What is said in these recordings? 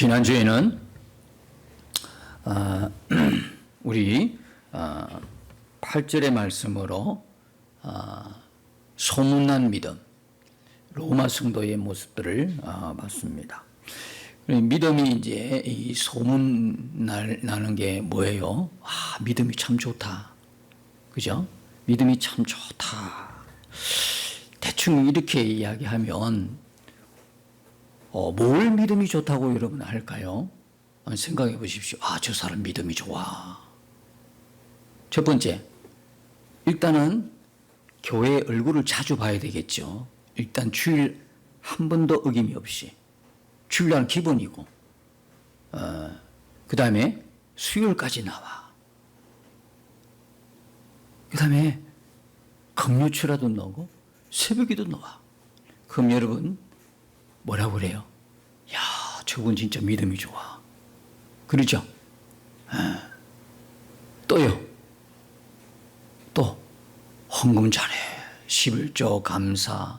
지난주에는 아, 우리 아, 8절의 말씀으로 아, 소문난 믿음 로마 성도의 모습들을 아, 봤습니다. 믿음이 이제 이 소문 날, 나는 게 뭐예요? 아, 믿음이 참 좋다. 그죠? 믿음이 참 좋다. 대충 이렇게 이야기하면 어, 뭘 믿음이 좋다고 여러분 할까요? 생각해 보십시오. 아, 저 사람 믿음이 좋아. 첫 번째, 일단은 교회 얼굴을 자주 봐야 되겠죠. 일단 주일 한 번도 어김이 없이. 주일날 기본이고, 어, 그 다음에 수요일까지 나와. 그 다음에 금요치라도 넣고 새벽에도 나와. 그럼 여러분, 뭐라고 그래요? 야, 저분 진짜 믿음이 좋아. 그러죠? 에. 또요. 또 헌금 잘해. 11조 감사.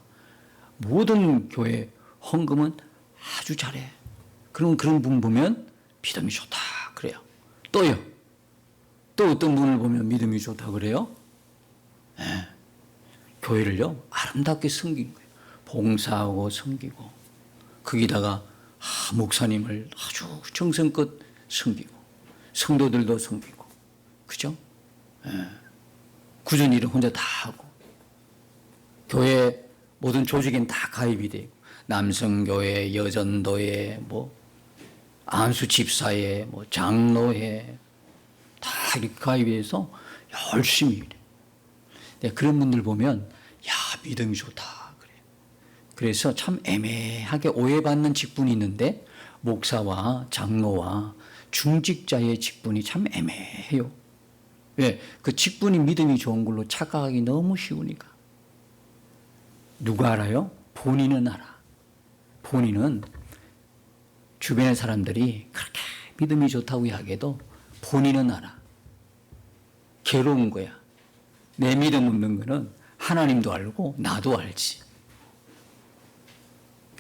모든 교회 헌금은 아주 잘해. 그럼 그런 분 보면 믿음이 좋다. 그래요. 또요. 또 어떤 분을 보면 믿음이 좋다 그래요? 에. 교회를요, 아름답게 섬긴 거예요. 봉사하고 섬기고. 거기다가 아, 목사님을 아주 정성껏 섬기고 성도들도 섬기고 그죠? 예. 굳은 일은 혼자 다 하고 교회 모든 조직엔 다 가입이 되고 남성교회, 여전도회, 뭐 안수 집사회, 뭐 장로회 다 가입해서 열심히 일해. 네, 그런 분들 보면 야 믿음이 좋다. 그래서 참 애매하게 오해받는 직분이 있는데 목사와 장로와 중직자의 직분이 참 애매해요. 왜? 그 직분이 믿음이 좋은 걸로 착각하기 너무 쉬우니까. 누가 알아요? 본인은 알아. 본인은 주변의 사람들이 그렇게 믿음이 좋다고 이야기해도 본인은 알아. 괴로운 거야. 내 믿음 없는 거는 하나님도 알고 나도 알지.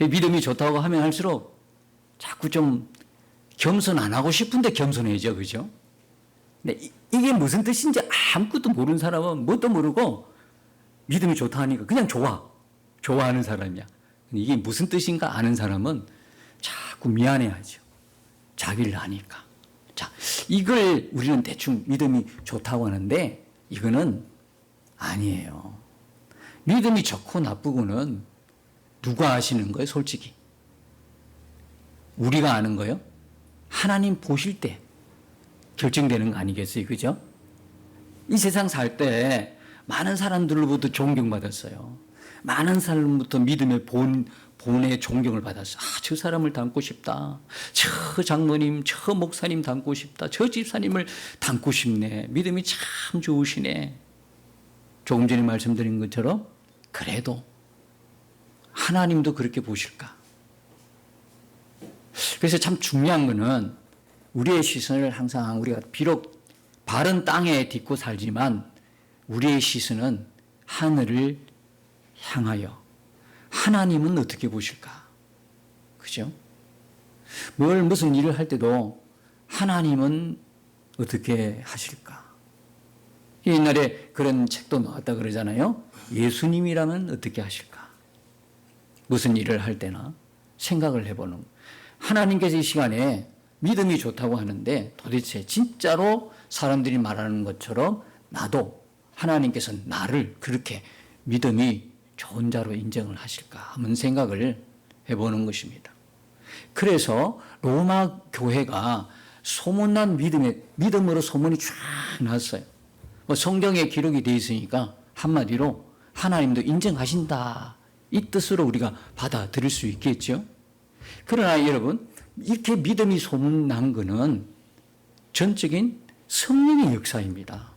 그 믿음이 좋다고 하면 할수록 자꾸 좀 겸손 안 하고 싶은데 겸손해져, 그죠? 근데 이게 무슨 뜻인지 아무것도 모르는 사람은 뭣도 모르고 믿음이 좋다 하니까 그냥 좋아. 좋아하는 사람이야. 이게 무슨 뜻인가 아는 사람은 자꾸 미안해하죠. 자기를 아니까. 자, 이걸 우리는 대충 믿음이 좋다고 하는데 이거는 아니에요. 믿음이 좋고 나쁘고는 누가 아시는 거예요, 솔직히? 우리가 아는 거요? 하나님 보실 때 결정되는 거 아니겠어요, 그죠? 이 세상 살 때 많은 사람들로부터 존경받았어요. 많은 사람부터 믿음의 본, 본의 존경을 받았어. 아, 저 사람을 닮고 싶다. 저 장모님, 저 목사님 닮고 싶다. 저 집사님을 닮고 싶네. 믿음이 참 좋으시네. 조금 전에 말씀드린 것처럼 그래도 하나님도 그렇게 보실까? 그래서 참 중요한 거는 우리의 시선을 항상 우리가 비록 바른 땅에 딛고 살지만 우리의 시선은 하늘을 향하여 하나님은 어떻게 보실까? 그죠? 뭘 무슨 일을 할 때도 하나님은 어떻게 하실까? 옛날에 그런 책도 나왔다 그러잖아요. 예수님이라면 어떻게 하실까? 무슨 일을 할 때나 생각을 해보는 하나님께서 이 시간에 믿음이 좋다고 하는데 도대체 진짜로 사람들이 말하는 것처럼 나도 하나님께서 나를 그렇게 믿음이 좋은 자로 인정을 하실까 하는 생각을 해보는 것입니다. 그래서 로마 교회가 소문난 믿음에 믿음으로 소문이 쫙 났어요. 뭐 성경에 기록이 되어 있으니까 한마디로 하나님도 인정하신다. 이 뜻으로 우리가 받아들일 수 있겠죠. 그러나 여러분, 이렇게 믿음이 소문난 것은 전적인 성령의 역사입니다.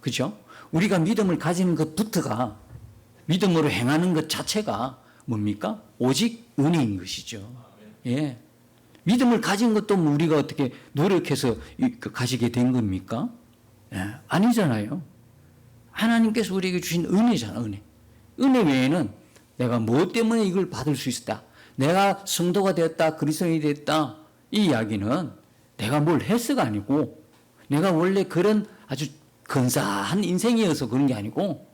그죠? 우리가 믿음을 가지는 것부터가 믿음으로 행하는 것 자체가 뭡니까? 오직 은혜인 것이죠. 예. 믿음을 가진 것도 뭐 우리가 어떻게 노력해서 그 가지게 된 겁니까? 예. 아니잖아요. 하나님께서 우리에게 주신 은혜잖아, 은혜. 은혜 외에는 내가 뭐 때문에 이걸 받을 수 있었다. 내가 성도가 되었다, 그리스도인이 됐다 이 이야기는 내가 뭘 했어가 아니고 내가 원래 그런 아주 근사한 인생이어서 그런 게 아니고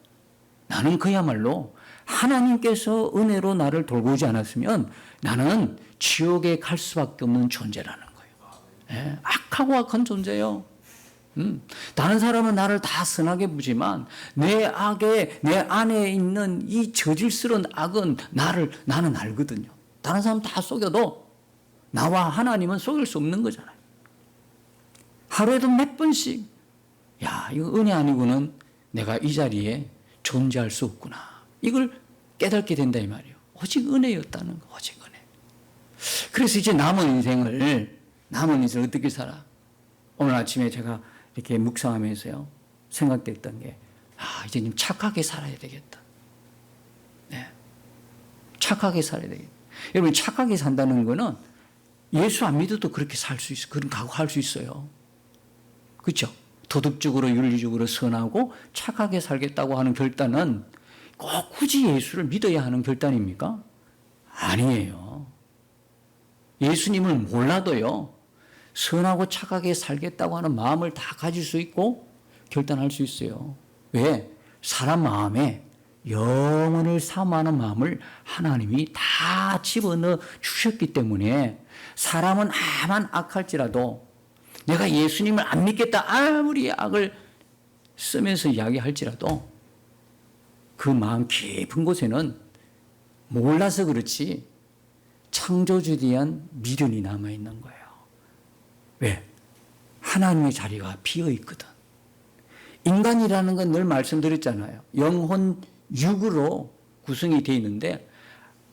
나는 그야말로 하나님께서 은혜로 나를 돌보지 않았으면 나는 지옥에 갈 수밖에 없는 존재라는 거예요. 예, 악하고 악한 존재요. 음, 다른 사람은 나를 다 선하게 보지만 내 악에 내 안에 있는 이 저질스러운 악은 나를 나는 알거든요. 다른 사람 다 속여도 나와 하나님은 속일 수 없는 거잖아요. 하루에도 몇 번씩 야 이거 은혜 아니고는 내가 이 자리에 존재할 수 없구나. 이걸 깨닫게 된다 이 말이에요. 오직 은혜였다는 거, 오직 은혜. 그래서 이제 남은 인생을 남은 인생을 어떻게 살아? 오늘 아침에 제가 이렇게 묵상하면서요 생각됐던 게 아, 이제 님 착하게 살아야 되겠다. 네. 착하게 살아야 되겠다. 여러분 착하게 산다는 거는 예수 안 믿어도 그렇게 살 수 있어. 그런 각오할 수 있어요. 그렇죠? 도덕적으로 윤리적으로 선하고 착하게 살겠다고 하는 결단은 꼭 굳이 예수를 믿어야 하는 결단입니까? 아니에요. 예수님을 몰라도요. 선하고 착하게 살겠다고 하는 마음을 다 가질 수 있고 결단할 수 있어요. 왜? 사람 마음에 영혼을 사모하는 마음을 하나님이 다 집어넣어 주셨기 때문에 사람은 아만 악할지라도 내가 예수님을 안 믿겠다 아무리 악을 쓰면서 이야기할지라도 그 마음 깊은 곳에는 몰라서 그렇지 창조주에 대한 미련이 남아 있는 거예요. 왜? 하나님의 자리가 비어 있거든. 인간이라는 건 늘 말씀드렸잖아요. 영혼 육으로 구성이 되어 있는데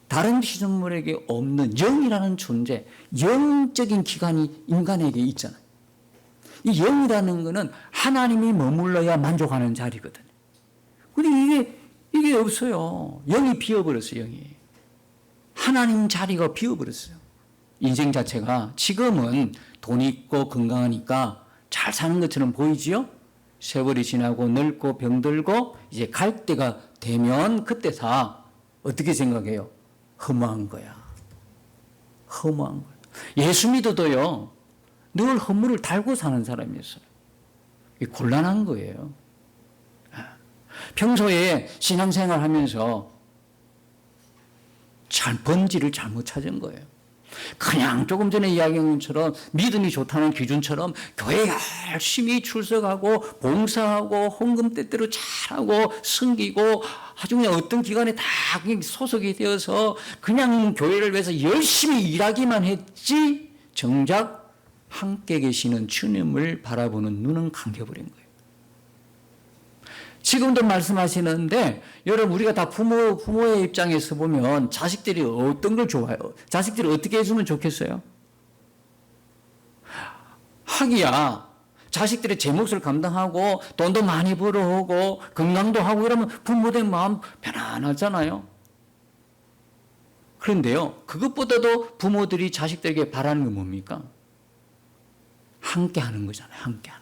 다른 피조물에게 없는 영이라는 존재, 영적인 기관이 인간에게 있잖아요. 이 영이라는 것은 하나님이 머물러야 만족하는 자리거든요. 근데 이게, 이게 없어요. 영이 비어버렸어요, 영이. 하나님 자리가 비어버렸어요. 인생 자체가 지금은 돈 있고 건강하니까 잘 사는 것처럼 보이지요? 세월이 지나고 늙고 병들고 이제 갈 때가 되면 그때 다 어떻게 생각해요? 허무한 거야. 허무한 거야. 예수 믿어도요, 늘 허물을 달고 사는 사람이었어요. 곤란한 거예요. 평소에 신앙생활 하면서 잘 번지를 잘못 찾은 거예요. 그냥 조금 전에 이야기한 것처럼 믿음이 좋다는 기준처럼 교회 열심히 출석하고 봉사하고 헌금 때때로 잘하고 섬기고 아주 그냥 어떤 기관에 다 소속이 되어서 그냥 교회를 위해서 열심히 일하기만 했지 정작 함께 계시는 주님을 바라보는 눈은 감겨버린 거예요. 지금도 말씀하시는데 여러분 우리가 다 부모 부모의 입장에서 보면 자식들이 어떤 걸 좋아해요? 자식들이 어떻게 해주면 좋겠어요? 하기야 자식들이 제 몫을 감당하고 돈도 많이 벌어오고 건강도 하고 이러면 부모들 마음 편안하잖아요. 그런데요 그것보다도 부모들이 자식들에게 바라는 게 뭡니까? 함께 하는 거잖아요. 함께 하는.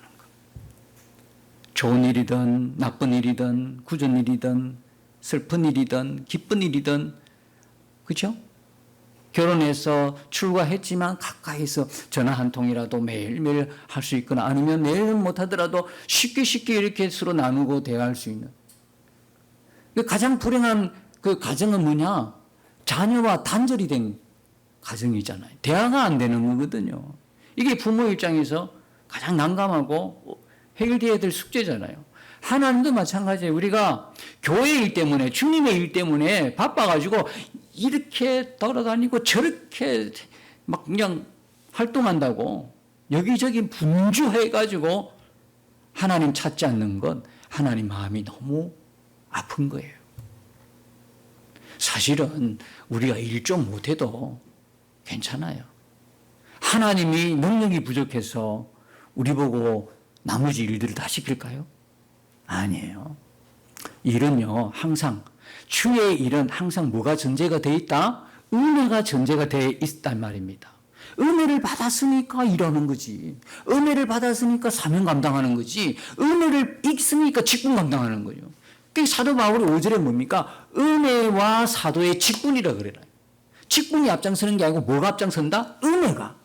좋은 일이든 나쁜 일이든 굳은 일이든 슬픈 일이든 기쁜 일이든 그죠? 결혼해서 출가했지만 가까이서 전화 한 통이라도 매일매일 할 수 있거나 아니면 매일은 못하더라도 쉽게 쉽게 이렇게 서로 나누고 대화할 수 있는 그 가장 불행한 그 가정은 뭐냐? 자녀와 단절이 된 가정이잖아요. 대화가 안 되는 거거든요. 이게 부모 입장에서 가장 난감하고 해결돼야 될 숙제잖아요. 하나님도 마찬가지예요. 우리가 교회 일 때문에, 주님의 일 때문에 바빠가지고 이렇게 돌아다니고 저렇게 막 그냥 활동한다고 여기저기 분주해가지고 하나님 찾지 않는 건 하나님 마음이 너무 아픈 거예요. 사실은 우리가 일좀 못해도 괜찮아요. 하나님이 능력이 부족해서 우리 보고 나머지 일들을 다 시킬까요? 아니에요. 일은요, 항상, 주의 일은 항상 뭐가 전제가 돼 있다? 은혜가 전제가 돼 있단 말입니다. 은혜를 받았으니까 일하는 거지. 은혜를 받았으니까 사명 감당하는 거지. 은혜를 익으니까 직분 감당하는 거예요. 그 사도 바울이 5절에 뭡니까? 은혜와 사도의 직분이라 그래요. 직분이 앞장서는 게 아니고 뭐가 앞장선다? 은혜가.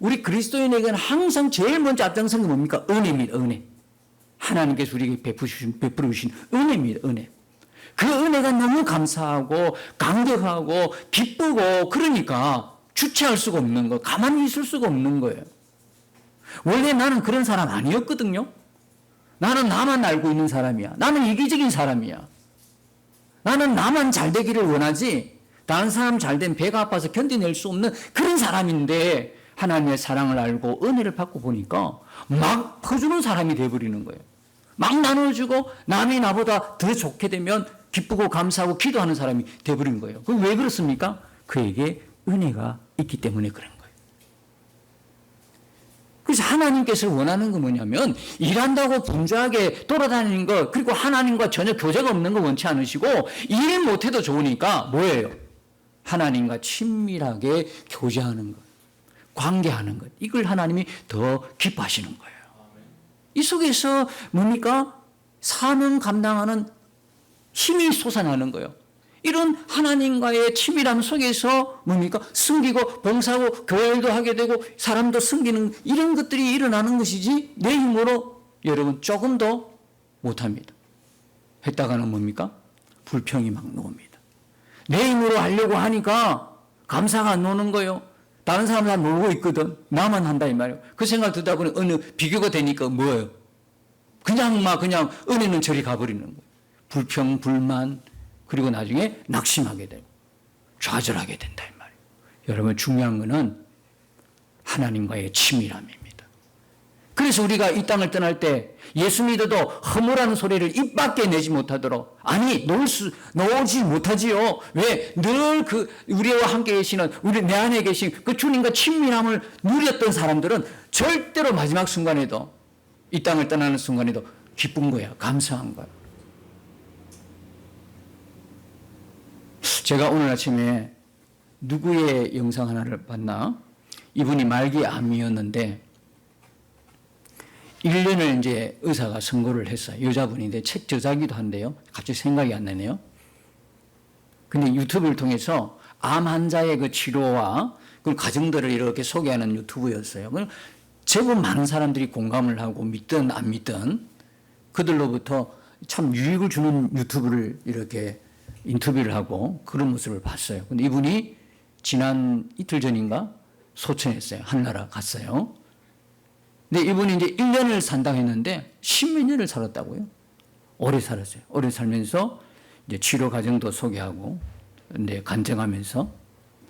우리 그리스도인에게는 항상 제일 먼저 앞장서는 게 뭡니까? 은혜입니다. 은혜. 하나님께서 우리에게 베푸신, 베풀어 주신 은혜입니다. 은혜. 그 은혜가 너무 감사하고 감격하고 기쁘고 그러니까 주체할 수가 없는 거, 가만히 있을 수가 없는 거예요. 원래 나는 그런 사람 아니었거든요. 나는 나만 알고 있는 사람이야. 나는 이기적인 사람이야. 나는 나만 잘 되기를 원하지 다른 사람 잘 된 배가 아파서 견뎌낼 수 없는 그런 사람인데 하나님의 사랑을 알고 은혜를 받고 보니까 막 퍼주는 사람이 돼버리는 거예요. 막 나눠주고 남이 나보다 더 좋게 되면 기쁘고 감사하고 기도하는 사람이 돼버린 거예요. 그왜 그렇습니까? 그에게 은혜가 있기 때문에 그런 거예요. 그래서 하나님께서 원하는 건 뭐냐면 일한다고 분주하게 돌아다니는 거 그리고 하나님과 전혀 교제가 없는 거 원치 않으시고 일 못해도 좋으니까 뭐예요? 하나님과 친밀하게 교제하는 것, 관계하는 것 이걸 하나님이 더 기뻐하시는 거예요. 이 속에서 뭡니까? 사명 감당하는 힘이 솟아나는 거예요. 이런 하나님과의 친밀함 속에서 뭡니까? 숨기고 봉사하고 교회도 하게 되고 사람도 숨기는 이런 것들이 일어나는 것이지 내 힘으로 여러분 조금 더 못합니다. 했다가는 뭡니까? 불평이 막 나옵니다. 내 힘으로 하려고 하니까 감사가 안 나오는 거예요. 다른 사람 다 놀고 있거든. 나만 한다 이 말이에요. 그 생각 듣다 보니 어느 비교가 되니까 뭐예요? 그냥 막 그냥 은혜는 저리 가버리는 거예요. 불평, 불만, 그리고 나중에 낙심하게 되고 좌절하게 된다 이 말이에요. 여러분 중요한 것은 하나님과의 친밀함입니다. 그래서 우리가 이 땅을 떠날 때 예수 믿어도 허무라는 소리를 입 밖에 내지 못하도록 아니 놓을 수 놓지 못하지요. 왜 늘 그 우리와 함께 계시는 우리 내 안에 계신 그 주님과 친밀함을 누렸던 사람들은 절대로 마지막 순간에도 이 땅을 떠나는 순간에도 기쁜 거야, 감사한 거야. 제가 오늘 아침에 누구의 영상 하나를 봤나? 이분이 말기 암이었는데 1년을 이제 의사가 선고를 했어요. 여자분인데 책 저자기도 한데요. 갑자기 생각이 안 나네요. 근데 유튜브를 통해서 암 환자의 그 치료와 그 과정들을 이렇게 소개하는 유튜브였어요. 그럼 제법 많은 사람들이 공감을 하고 믿든 안 믿든 그들로부터 참 유익을 주는 유튜브를 이렇게 인터뷰를 하고 그런 모습을 봤어요. 근데 이분이 지난 이틀 전인가 소천했어요. 한나라 갔어요. 근데 이분이 이제 1년을 산다고 했는데 십몇 년을 살았다고요. 오래 살았어요. 오래 살면서 이제 치료 과정도 소개하고 근데 간증하면서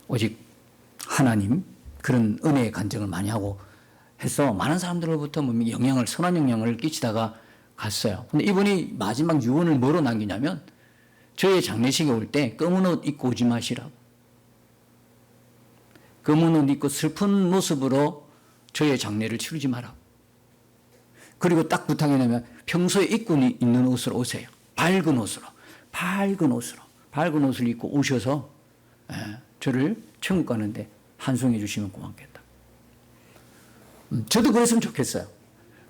오직 하나님 그런 은혜의 간증을 많이 하고 해서 많은 사람들로부터 뭐 영향을 선한 영향을 끼치다가 갔어요. 근데 이분이 마지막 유언을 뭐로 남기냐면 저희 장례식에 올 때 검은 옷 입고 오지 마시라고. 검은 옷 입고 슬픈 모습으로 저의 장례를 치르지 마라. 그리고 딱 부탁해내면 평소에 입고 있는 옷으로 오세요. 밝은 옷으로. 밝은 옷으로. 밝은 옷을 입고 오셔서 예, 저를 천국 가는데 한송해 주시면 고맙겠다. 음, 저도 그랬으면 좋겠어요.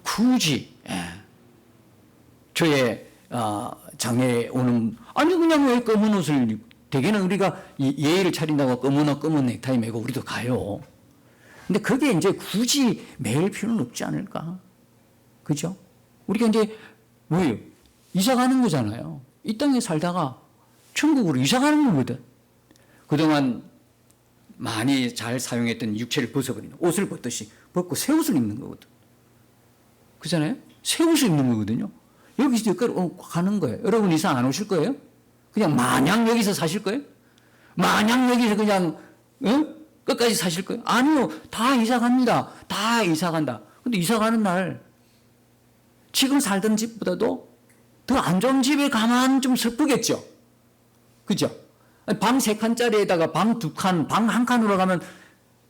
굳이 예, 저의 어, 장애에 오는 아니 그냥 왜 검은 옷을 입- 대개는 우리가 이- 예의를 차린다고 검은 옷 검은 넥타이 메고 우리도 가요. 근데 그게 이제 굳이 매일 필요는 없지 않을까? 그죠? 우리가 이제 뭐예요? 이사 가는 거잖아요. 이 땅에 살다가 천국으로 이사 가는 거거든. 그동안 많이 잘 사용했던 육체를 벗어버리는 옷을 벗듯이 벗고 새 옷을 입는 거거든. 그잖아요? 새 옷을 입는 거거든요. 여기서 여기까지 어, 가는 거예요. 여러분 이사 안 오실 거예요? 그냥 마냥 여기서 사실 거예요? 마냥 여기서 그냥 어? 끝까지 사실 거예요? 아니요. 다 이사 갑니다. 다 이사 간다. 근데 이사 가는 날 지금 살던 집보다도 더 안 좋은 집에 가면 좀 슬프겠죠. 그죠? 방 세 칸짜리에다가 방 두 칸, 방 한 칸으로 가면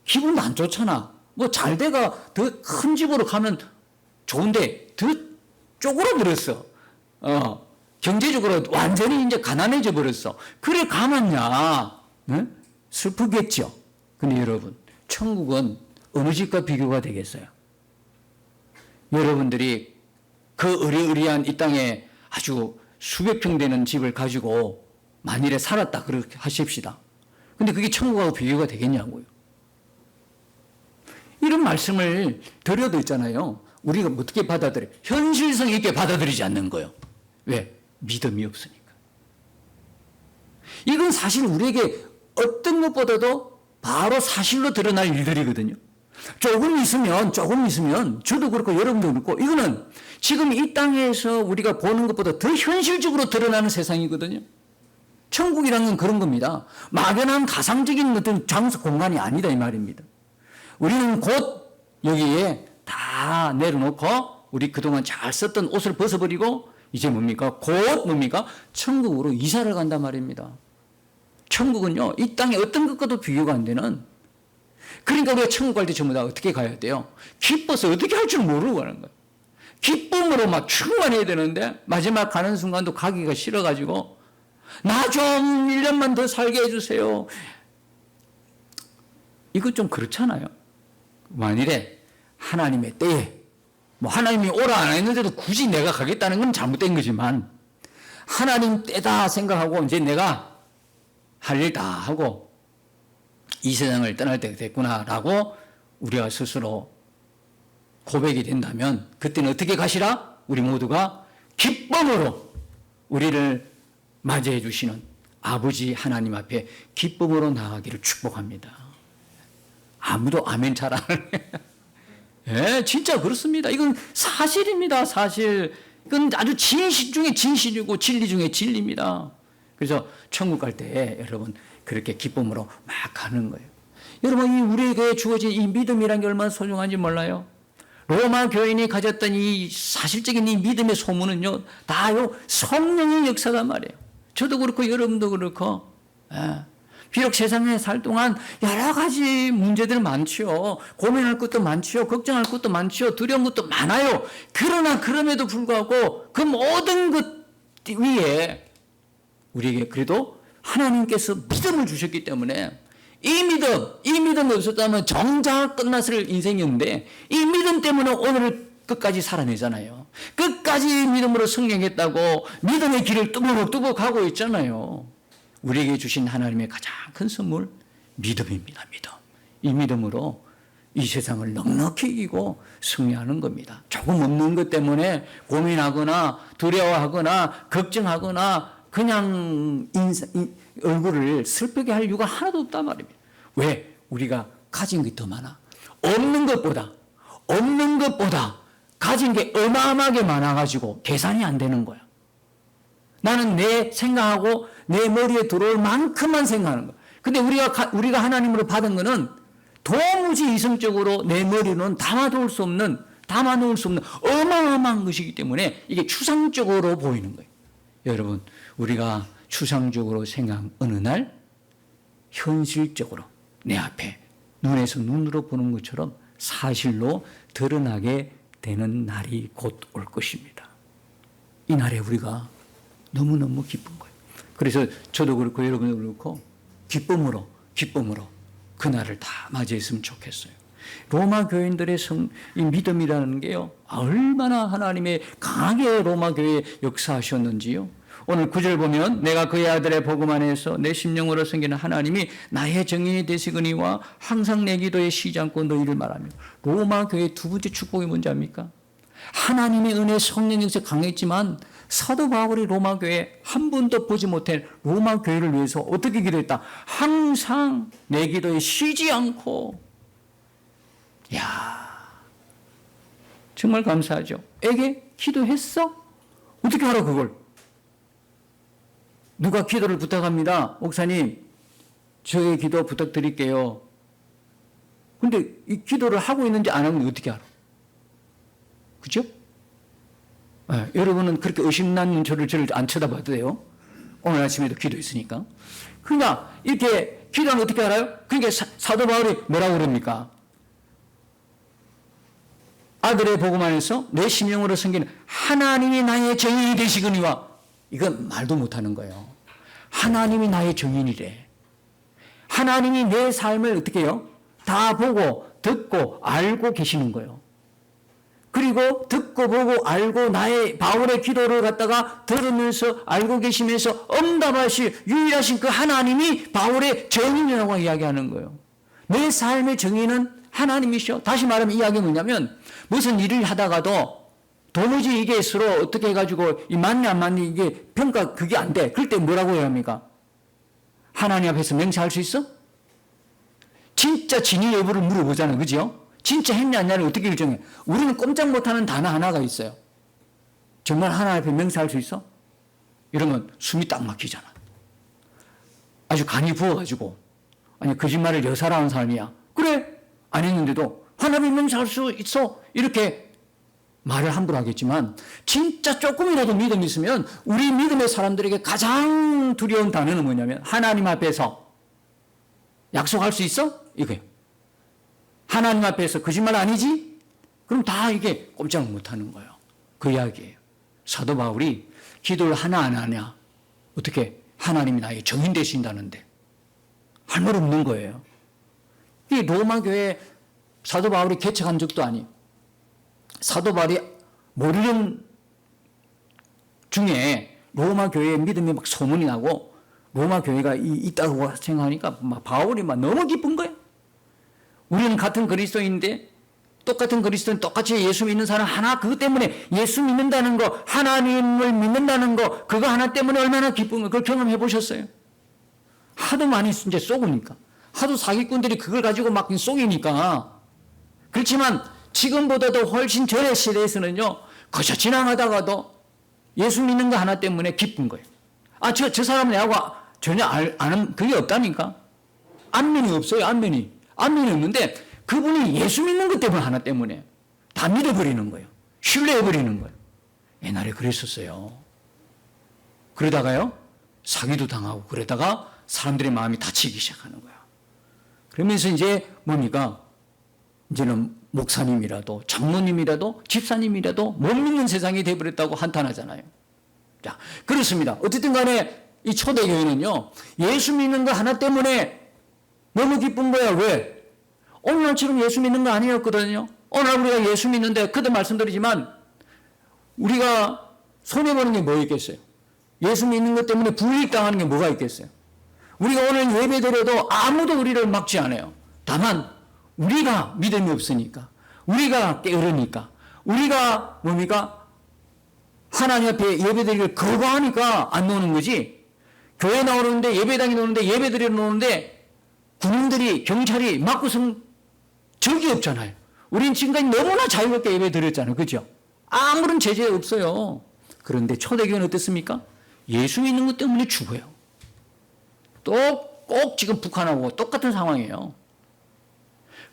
기분도 안 좋잖아. 뭐 잘 돼가 더 큰 집으로 가면 좋은데 더 쪼그러 버렸어. 어. 경제적으로 완전히 이제 가난해져 버렸어. 그래 가만냐? 응? 슬프겠죠. 근데 여러분, 천국은 어느 집과 비교가 되겠어요? 여러분들이 그 의리의리한 이 땅에 아주 수백 평 되는 집을 가지고 만일에 살았다 그렇게 하십시다. 근데 그게 천국하고 비교가 되겠냐고요. 이런 말씀을 드려도 있잖아요. 우리가 어떻게 받아들여? 현실성 있게 받아들이지 않는 거예요. 왜? 믿음이 없으니까. 이건 사실 우리에게 어떤 것보다도 바로 사실로 드러날 일들이거든요. 조금 있으면, 조금 있으면, 저도 그렇고 여러분도 그렇고, 이거는 지금 이 땅에서 우리가 보는 것보다 더 현실적으로 드러나는 세상이거든요. 천국이라는 건 그런 겁니다. 막연한 가상적인 어떤 장소 공간이 아니다, 이 말입니다. 우리는 곧 여기에 다 내려놓고, 우리 그동안 잘 썼던 옷을 벗어버리고, 이제 뭡니까? 곧 뭡니까? 천국으로 이사를 간단 말입니다. 천국은요, 이 땅에 어떤 것과도 비교가 안 되는 그러니까 우리가 천국 갈 때 전부 다 어떻게 가야 돼요? 기뻐서 어떻게 할 줄 모르고 가는 거예요. 기쁨으로 막 충만해야 되는데 마지막 가는 순간도 가기가 싫어가지고 나 좀 1년만 더 살게 해주세요. 이거 좀 그렇잖아요. 만일에 하나님의 때에 뭐 하나님이 오라 안 했는데도 굳이 내가 가겠다는 건 잘못된 거지만 하나님 때다 생각하고 이제 내가 할 일 다 하고 이 세상을 떠날 때가 됐구나라고 우리가 스스로 고백이 된다면 그때는 어떻게 가시라? 우리 모두가 기쁨으로 우리를 맞이해 주시는 아버지 하나님 앞에 기쁨으로 나가기를 축복합니다. 아무도 아멘 잘 안 해. 예, 진짜 그렇습니다. 이건 사실입니다. 사실. 이건 아주 진실 중에 진실이고 진리 중에 진리입니다. 그래서 천국 갈때 여러분 그렇게 기쁨으로 막 가는 거예요. 여러분 이 우리에게 주어진 이 믿음이란 게 얼마나 소중한지 몰라요? 로마 교인이 가졌던 이 사실적인 이 믿음의 소문은요, 다요 성령의 역사가 말이에요. 저도 그렇고 여러분도 그렇고, 예. 비록 세상에 살 동안 여러 가지 문제들 많지요. 고민할 것도 많지요. 걱정할 것도 많지요. 두려운 것도 많아요. 그러나 그럼에도 불구하고 그 모든 것 위에 우리에게 그래도 하나님께서 믿음을 주셨기 때문에 이 믿음, 이 믿음이 없었다면 정작 끝났을 인생이었는데 이 믿음 때문에 오늘을 끝까지 살아내잖아요. 끝까지 믿음으로 성령했다고 믿음의 길을 뚜벅뚜벅 가고 있잖아요. 우리에게 주신 하나님의 가장 큰 선물 믿음입니다. 믿음. 이 믿음으로 이 세상을 넉넉히 이기고 승리하는 겁니다. 조금 없는 것 때문에 고민하거나 두려워하거나 걱정하거나 그냥 인사, 인, 얼굴을 슬프게 할 이유가 하나도 없단 말입니다. 왜? 우리가 가진 게 더 많아. 없는 것보다, 없는 것보다 가진 게 어마어마하게 많아가지고 계산이 안 되는 거야. 나는 내 생각하고 내 머리에 들어올 만큼만 생각하는 거야. 근데 우리가, 우리가 하나님으로 받은 거는 도무지 이성적으로 내 머리는 담아놓을 수 없는, 담아놓을 수 없는 어마어마한 것이기 때문에 이게 추상적으로 보이는 거예요. 여러분, 우리가 추상적으로 생각 어느 날 현실적으로 내 앞에 눈에서 눈으로 보는 것처럼 사실로 드러나게 되는 날이 곧 올 것입니다. 이 날에 우리가 너무너무 기쁜 거예요. 그래서 저도 그렇고 여러분도 그렇고 기쁨으로 기쁨으로 그 날을 다 맞이했으면 좋겠어요. 로마 교인들의 성, 이 믿음이라는 게요, 얼마나 하나님의 강하게 로마 교회에 역사하셨는지요. 오늘 구절 보면 내가 그의 아들의 복음 안에서 내 심령으로 섬기는 하나님이 나의 정인이 되시거니와 항상 내 기도의 쉬지 않고 너희를 말하며 로마 교회 두 번째 축복이 뭔지 압니까? 하나님의 은혜 성령 역사 강했지만 사도 바울이 로마 교회 한 번도 보지 못한 로마 교회를 위해서 어떻게 기도했다? 항상 내 기도에 쉬지 않고 야 정말 감사하죠. 에게 기도했어? 어떻게 하라 그걸? 누가 기도를 부탁합니다. 목사님, 저의 기도 부탁드릴게요. 근데 이 기도를 하고 있는지 안 하고 있는지 어떻게 알아? 그죠? 네, 여러분은 그렇게 의심난 저를 저를 안 쳐다봐도 돼요. 오늘 아침에도 기도했으니까. 그러니까 이렇게 기도하면 어떻게 알아요? 그러니까 사, 도 바울이 뭐라고 그럽니까? 아들의 복음 안에서 내 심령으로 섬기는 하나님이 나의 정인이 되시거니와 이건 말도 못하는 거예요. 하나님이 나의 정인이래. 하나님이 내 삶을 어떻게 해요? 다 보고 듣고 알고 계시는 거예요. 그리고 듣고 보고 알고 나의 바울의 기도를 갖다가 들으면서 알고 계시면서 응답하시 유일하신 그 하나님이 바울의 정인이라고 이야기하는 거예요. 내 삶의 정의는 하나님이시오. 다시 말하면 이야기 뭐냐면 무슨 일을 하다가도 도무지 이게 서로 어떻게 해가지고 이 맞냐 안 맞냐 이게 평가 그게 안 돼. 그럴 때 뭐라고 해야 합니까? 하나님 앞에서 맹세할 수 있어? 진짜 진위 여부를 물어보잖아요. 그죠? 진짜 했냐 안 했냐를 어떻게 결정해? 우리는 꼼짝 못하는 단어 하나가 있어요. 정말 하나님 앞에 맹세할 수 있어? 이러면 숨이 딱 막히잖아. 아주 간이 부어가지고 아니 거짓말을 여사라 하는 사람이야. 그래 안 했는데도 하나님 맹세할 수 있어 이렇게 말을 함부로 하겠지만 진짜 조금이라도 믿음이 있으면 우리 믿음의 사람들에게 가장 두려운 단어는 뭐냐면 하나님 앞에서 약속할 수 있어? 이거예요. 하나님 앞에서 거짓말 아니지? 그럼 다 이게 꼼짝 못하는 거예요. 그 이야기예요. 사도 바울이 기도를 하나 안 하냐? 어떻게 하나님이 나의 정인 되신다는데 할 말 없는 거예요. 이 로마 교회 사도 바울이 개척한 적도 아니. 사도 바울이 모르는 중에 로마 교회의 믿음이 막 소문이 나고 로마 교회가 이- 있다고 생각하니까 막 바울이 막 너무 기쁜 거예요. 우리는 같은 그리스도인데 똑같은 그리스도인 똑같이 예수 믿는 사람 하나 그것 때문에 예수 믿는다는 거 하나님을 믿는다는 거 그거 하나 때문에 얼마나 거 그걸 경험해 보셨어요? 하도 많이 이제 쏘으니까 하도 사기꾼들이 그걸 가지고 막 쏘이니까 그렇지만 지금보다도 훨씬 전의 시대에서는요 그저 지나가다가도 예수 믿는 거 하나 때문에 기쁜 거예요. 아 저 저 사람 내하고 전혀 알, 아는 그게 없다니까 안면이 없어요 안면이 안면이 없는데 그분이 예수 믿는 것 때문에 하나 때문에 다 믿어버리는 거예요. 신뢰해버리는 거예요. 옛날에 그랬었어요. 그러다가요, 사기도 당하고 그러다가 사람들의 마음이 다치기 시작하는 거야. 그러면서 이제 뭡니까? 이제는 목사님이라도 장로님이라도 집사님이라도 못 믿는 세상이 돼버렸다고 한탄하잖아요. 자, 그렇습니다. 어쨌든 간에 이 초대교회는요, 예수 믿는 거 하나 때문에 너무 기쁜 거야. 왜? 오늘날처럼 예수 믿는 거 아니었거든요. 오늘 우리가 예수 믿는데 그때 말씀드리지만 우리가 손해보는 게 뭐 있겠어요? 예수 믿는 것 때문에 불이익 당하는 게 뭐가 있겠어요? 우리가 오늘 예배 드려도 아무도 우리를 막지 않아요. 다만 우리가 믿음이 없으니까 우리가 게으르니까 우리가 뭡니까? 하나님 앞에 예배 드리기를 거부하니까 안 노는 거지. 교회 나오는데 예배당에 노는데 예배 드리러 노는데 군인들이 경찰이 막고 선 적이 없잖아요. 우린 지금까지 너무나 자유롭게 예배 드렸잖아요. 그죠? 아무런 제재 없어요. 그런데 초대교회는 어떻습니까? 예수 믿는 것 때문에 죽어요. 또 꼭 지금 북한하고 똑같은 상황이에요.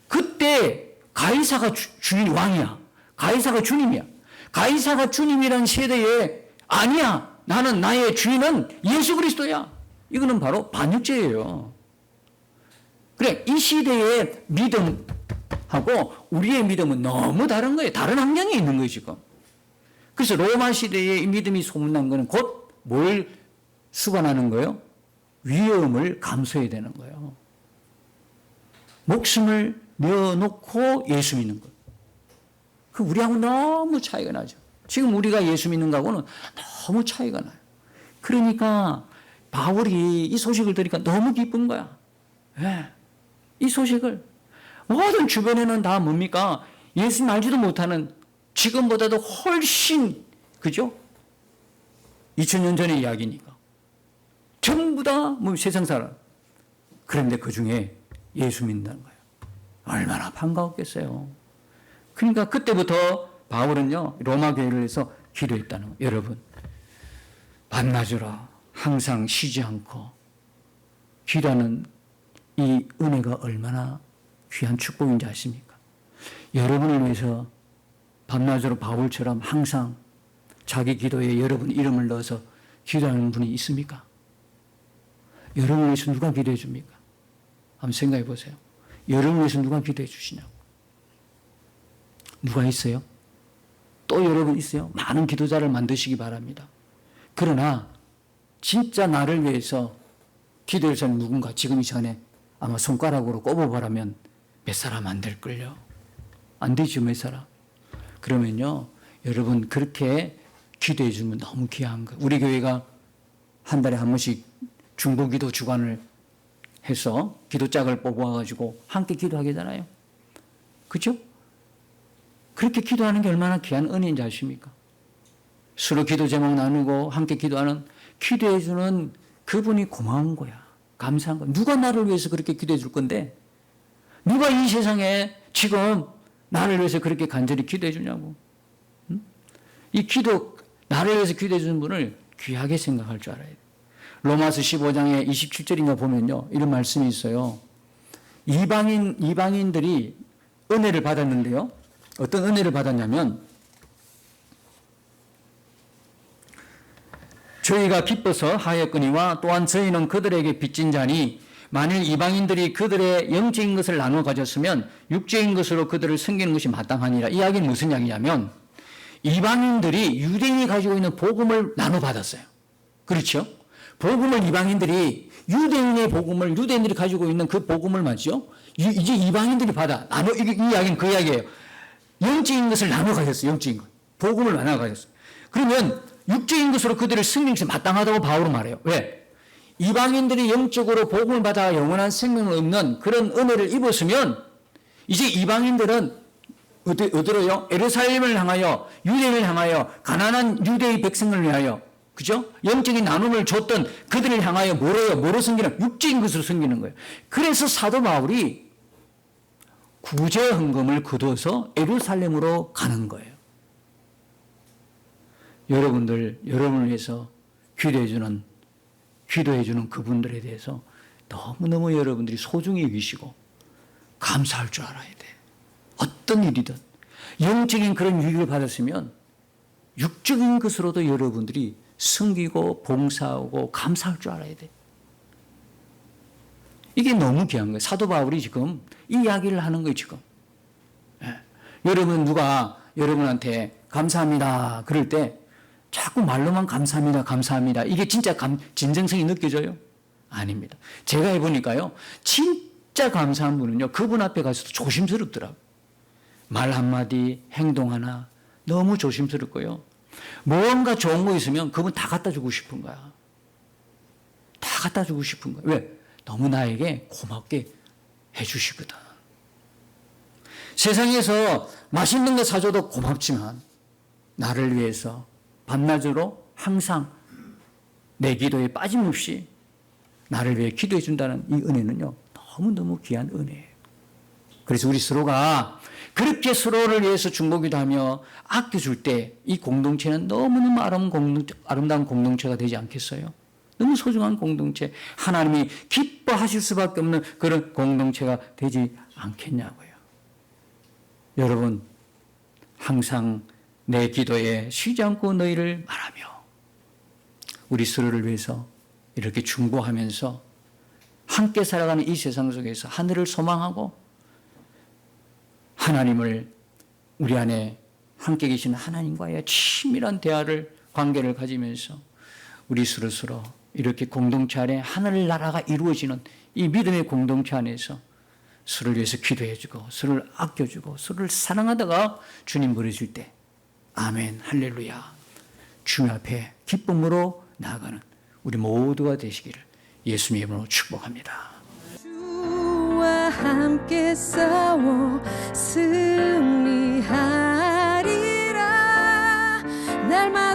그때 가이사가 주, 주인 왕이야. 가이사가 주님이야. 가이사가 주님이란 세대에 아니야. 나는 나의 주인은 예수 그리스도야. 이거는 바로 반역죄예요. 그래 이 시대의 믿음하고 우리의 믿음은 너무 다른 거예요. 다른 환경에 있는 거예요 지금. 그래서 로마 시대의 이 믿음이 소문난 거는 곧 뭘 수반하는 거예요? 위험을 감수해야 되는 거예요. 목숨을 내어놓고 예수 믿는 것. 그 우리하고 너무 차이가 나죠. 지금 우리가 예수 믿는 거하고는 너무 차이가 나요. 그러니까 바울이 이 소식을 들으니까 너무 기쁜 거야. 예. 이 소식을 모든 주변에는 다 뭡니까? 예수 알지도 못하는 지금보다도 훨씬 그죠? 2000년 전의 이야기니까. 전부 다 뭐 세상 사람. 그런데 그 중에 예수 믿는다는 거예요. 얼마나 반가웠겠어요. 그러니까 그때부터 바울은요, 로마 교회를 해서 기도했다는 거예요. 여러분, 만나주라. 항상 쉬지 않고 기도하는 이 은혜가 얼마나 귀한 축복인지 아십니까? 여러분을 위해서 밤낮으로 바울처럼 항상 자기 기도에 여러분 이름을 넣어서 기도하는 분이 있습니까? 여러분을 위해서 누가 기도해 줍니까? 한번 생각해 보세요. 여러분을 위해서 누가 기도해 주시냐고. 누가 있어요? 또 여러분 있어요? 많은 기도자를 만드시기 바랍니다. 그러나 진짜 나를 위해서 기도할 사람 누군가 지금 이 시간에 아마 손가락으로 꼽아보라면 몇 사람 안 될걸요? 안 되죠, 몇 사람? 그러면요, 여러분 그렇게 기도해 주면 너무 귀한 거. 우리 교회가 한 달에 한 번씩 중보기도 주관을 해서 기도짝을 뽑아가지고 함께 기도하게 되잖아요. 그죠? 그렇게 기도하는 게 얼마나 귀한 은혜인지 아십니까? 서로 기도 제목 나누고 함께 기도하는 기도해 주는 그분이 고마운 거야. 감사한 거야. 누가 나를 위해서 그렇게 기도해 줄 건데? 누가 이 세상에 지금 나를 위해서 그렇게 간절히 기도해 주냐고. 응? 이 기도, 나를 위해서 기도해 주는 분을 귀하게 생각할 줄 알아야 돼. 로마서 15장에 27절인가 보면요. 이런 말씀이 있어요. 이방인, 이방인들이 은혜를 받았는데요. 어떤 은혜를 받았냐면, 저희가 기뻐서 하였거니와 또한 저희는 그들에게 빚진 자니 만일 이방인들이 그들의 영적인 것을 나눠 가졌으면 육적인 것으로 그들을 섬기는 것이 마땅하니라. 이 이야기는 무슨 이야기냐면 이방인들이 유대인이 가지고 있는 복음을 나눠 받았어요. 그렇죠? 복음을 이방인들이 유대인의 복음을 유대인들이 가지고 있는 그 복음을 맞죠? 이제 이방인들이 받아 나눠 이, 이 이야기는 그 이야기예요. 영적인 것을 나눠 가졌어요. 영적인 것. 복음을 나눠 가졌어요. 그러면 육적인 것으로 그들을 것이 마땅하다고 바울은 말해요. 왜? 이방인들이 영적으로 복음을 받아 영원한 생명을 얻는 그런 은혜를 입었으면 이제 이방인들은 어디, 어디로요? 에르살렘을 향하여 유대인을 향하여 가난한 유대의 백성을 위하여 그죠? 영적인 나눔을 줬던 그들을 향하여 뭐래요? 뭐로 섬기는? 육적인 것으로 섬기는 거예요. 그래서 사도 바울이 구제 헌금을 거둬서 에루살렘으로 가는 거예요. 여러분들, 여러분을 위해서 기도해주는, 기도해주는 그분들에 대해서 너무너무 여러분들이 소중히 여기시고 감사할 줄 알아야 돼. 어떤 일이든. 영적인 그런 유익을 받았으면 육적인 것으로도 여러분들이 섬기고 봉사하고 감사할 줄 알아야 돼. 이게 너무 귀한 거예요. 사도 바울이 지금 이 이야기를 하는 거예요, 지금. 예. 여러분, 누가 여러분한테 감사합니다. 그럴 때 자꾸 말로만 감사합니다, 감사합니다. 이게 진짜 감, 진정성이 느껴져요? 아닙니다. 제가 해보니까요, 진짜 감사한 분은요, 그분 앞에 가서도 조심스럽더라고요. 말 한마디, 행동 하나, 너무 조심스럽고요. 뭔가 좋은 거 있으면 그분 다 갖다 주고 싶은 거야. 다 갖다 주고 싶은 거야. 왜? 너무 나에게 고맙게 해주시거든. 세상에서 맛있는 거 사줘도 고맙지만, 나를 위해서 밤낮으로 항상 내 기도에 빠짐없이 나를 위해 기도해 준다는 이 은혜는요, 너무너무 귀한 은혜예요. 그래서 우리 서로가 그렇게 서로를 위해서 중보기도 하며 아껴줄 때 이 공동체는 너무너무 아름다운, 공동체, 아름다운 공동체가 되지 않겠어요? 너무 소중한 공동체, 하나님이 기뻐하실 수밖에 없는 그런 공동체가 되지 않겠냐고요. 여러분, 항상 내 기도에 쉬지 않고 너희를 말하며 우리 서로를 위해서 이렇게 중보하면서 함께 살아가는 이 세상 속에서 하늘을 소망하고 하나님을 우리 안에 함께 계신 하나님과의 친밀한 대화를 관계를 가지면서 우리 서로 이렇게 공동체 안에 하늘 나라가 이루어지는 이 믿음의 공동체 안에서 서로를 위해서 기도해주고 서로를 아껴주고 서로를 사랑하다가 주님 부르실 때 아멘 할렐루야 주님 앞에 기쁨으로 나아가는 우리 모두가 되시기를 예수님 이름으로 축복합니다. 함께 싸워 승리하리라. 날마